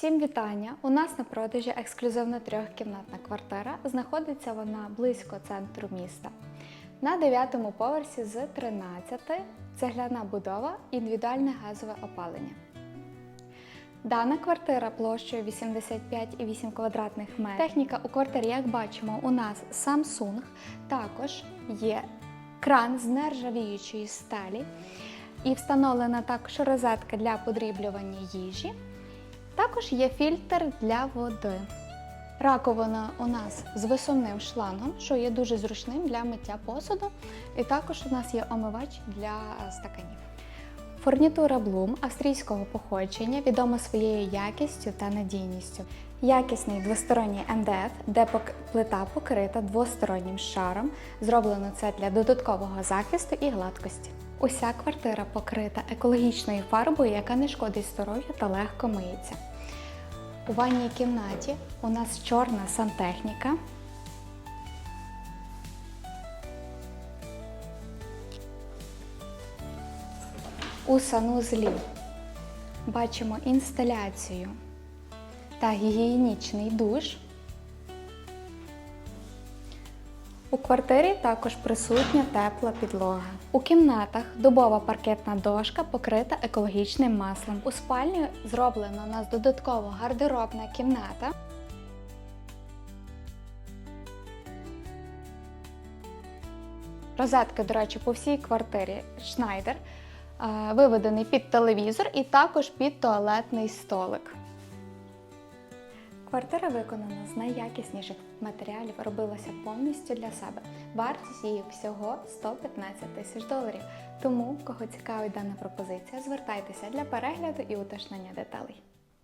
Всім вітання! У нас на продажі ексклюзивна трьохкімнатна квартира. Знаходиться вона близько центру міста. На 9 поверсі з 13 цегляна будова, індивідуальне газове опалення. Дана квартира площею 85,8 квадратних метрів. Техніка у квартирі, як бачимо, у нас Samsung. Також є кран з нержавіючої сталі. І встановлена також розетка для подріблювання їжі. Також є фільтр для води. Раковина у нас з висувним шлангом, що є дуже зручним для миття посуду. І також у нас є омивач для стаканів. Фурнітура Bloom австрійського походження відома своєю якістю та надійністю. Якісний двосторонній МДФ, де плита покрита двостороннім шаром. Зроблено це для додаткового захисту і гладкості. Уся квартира покрита екологічною фарбою, яка не шкодить здоров'ю та легко миється. У ванній кімнаті у нас чорна сантехніка. У санузлі бачимо інсталяцію та гігієнічний душ. У квартирі також присутня тепла підлога. У кімнатах дубова паркетна дошка покрита екологічним маслом. У спальні зроблена у нас додатково гардеробна кімната. Розетки, до речі, по всій квартирі е, виведений під телевізор і також під туалетний столик. Квартира виконана з найякісніших матеріалів, робилася повністю для себе. Вартість її всього 115 тисяч доларів. Тому, кого цікавить дана пропозиція, звертайтеся для перегляду і уточнення деталей.